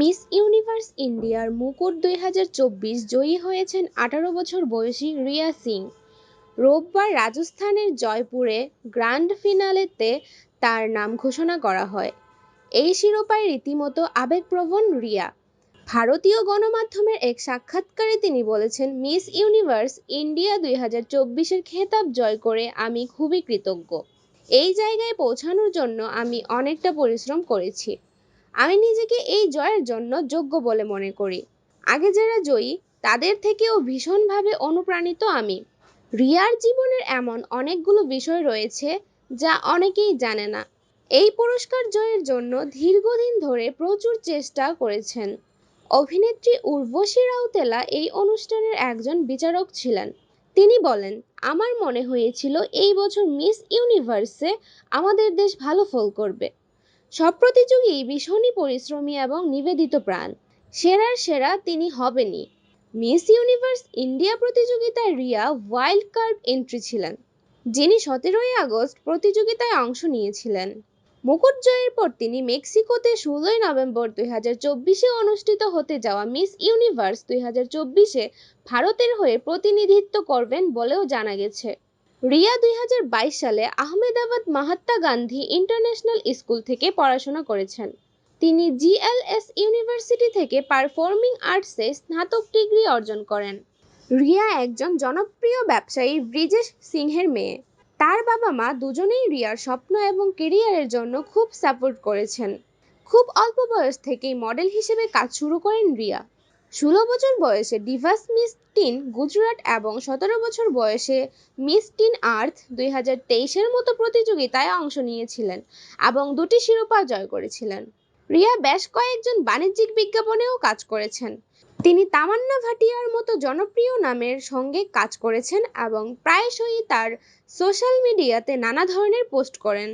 Miss universe ইন্ডিয়ার মুকুট দুই হাজার চব্বিশ জয়ী হয়েছেন আঠারো বছর বয়সী রিয়া সিং। রোববার রাজস্থানের জয়পুরে গ্র্যান্ড ফিনালেতে তার নাম ঘোষণা করা হয়। এই শিরোপায় রীতিমতো আবেগপ্রবণ রিয়া। ভারতীয় গণমাধ্যমের এক সাক্ষাৎকারে তিনি বলেছেন, মিস ইউনিভার্স, ইন্ডিয়া দুই হাজার চব্বিশের খেতাব জয় করে আমি খুবই কৃতজ্ঞ। এই জায়গায় পৌঁছানোর জন্য আমি অনেকটা পরিশ্রম করেছি। আমি নিজেকে এই জয়ের জন্য যোগ্য বলে মনে করি। আগে যারা জয়ী, তাদের থেকেও ভীষণভাবে অনুপ্রাণিত আমি। রিয়ার জীবনের এমন অনেকগুলো বিষয় রয়েছে যা অনেকেই জানে না। এই পুরস্কার জয়ের জন্য দীর্ঘদিন ধরে প্রচুর চেষ্টা করেছেন। অভিনেত্রী উর্বশী রাউতেলা এই অনুষ্ঠানের একজন বিচারক ছিলেন। তিনি বলেন, আমার মনে হয়েছিল এই বছর মিস ইউনিভার্সে আমাদের দেশ ভালো ফল করবে। সব প্রতিযোগী ভীষণই পরিশ্রমী এবং নিবেদিত প্রাণ। সেরার সেরা তিনি হবেনই। মিস ইউনিভার্স ইন্ডিয়া প্রতিযোগিতায় রিয়া ওয়াইল্ড কার্ড এন্ট্রি ছিলেন, যিনি সতেরোই আগস্ট প্রতিযোগিতায় অংশ নিয়েছিলেন। মুকুট জয়ের পর তিনি মেক্সিকোতে ষোলোই নভেম্বর দুই হাজার চব্বিশে অনুষ্ঠিত হতে যাওয়া মিস ইউনিভার্স দুই হাজার চব্বিশে ভারতের হয়ে প্রতিনিধিত্ব করবেন বলেও জানা গেছে। রিয়া দুই হাজার বাইশ সালে আহমেদাবাদ মাহাত্মা গান্ধী ইন্টারন্যাশনাল স্কুল থেকে পড়াশোনা করেছেন। তিনি জিএলএস ইউনিভার্সিটি থেকে পারফর্মিং আর্টসে স্নাতক ডিগ্রি অর্জন করেন। রিয়া একজন জনপ্রিয় ব্যবসায়ী ব্রিজেশ সিংহের মেয়ে। তার বাবা মা দুজনেই রিয়ার স্বপ্ন এবং কেরিয়ারের জন্য খুব সাপোর্ট করেছেন। খুব অল্প বয়স থেকেই মডেল হিসেবে কাজ শুরু করেন রিয়া। ষোলো বছর বয়সে ডিভাস মিস টিন গুজরাট এবং সতেরো বছর বয়সে মিস টিন আর্থ দুই হাজার তেইশের মতো প্রতিযোগিতায় অংশ নিয়েছিলেন এবং দুটি শিরোপা জয় করেছিলেন। রিয়া বেশ কয়েকজন বাণিজ্যিক বিজ্ঞাপনেও কাজ করেছেন। তিনি তামান্না ভাটিয়ার মতো জনপ্রিয় নামের সঙ্গে কাজ করেছেন এবং প্রায়শই তার সোশ্যাল মিডিয়াতে নানা ধরনের পোস্ট করেন।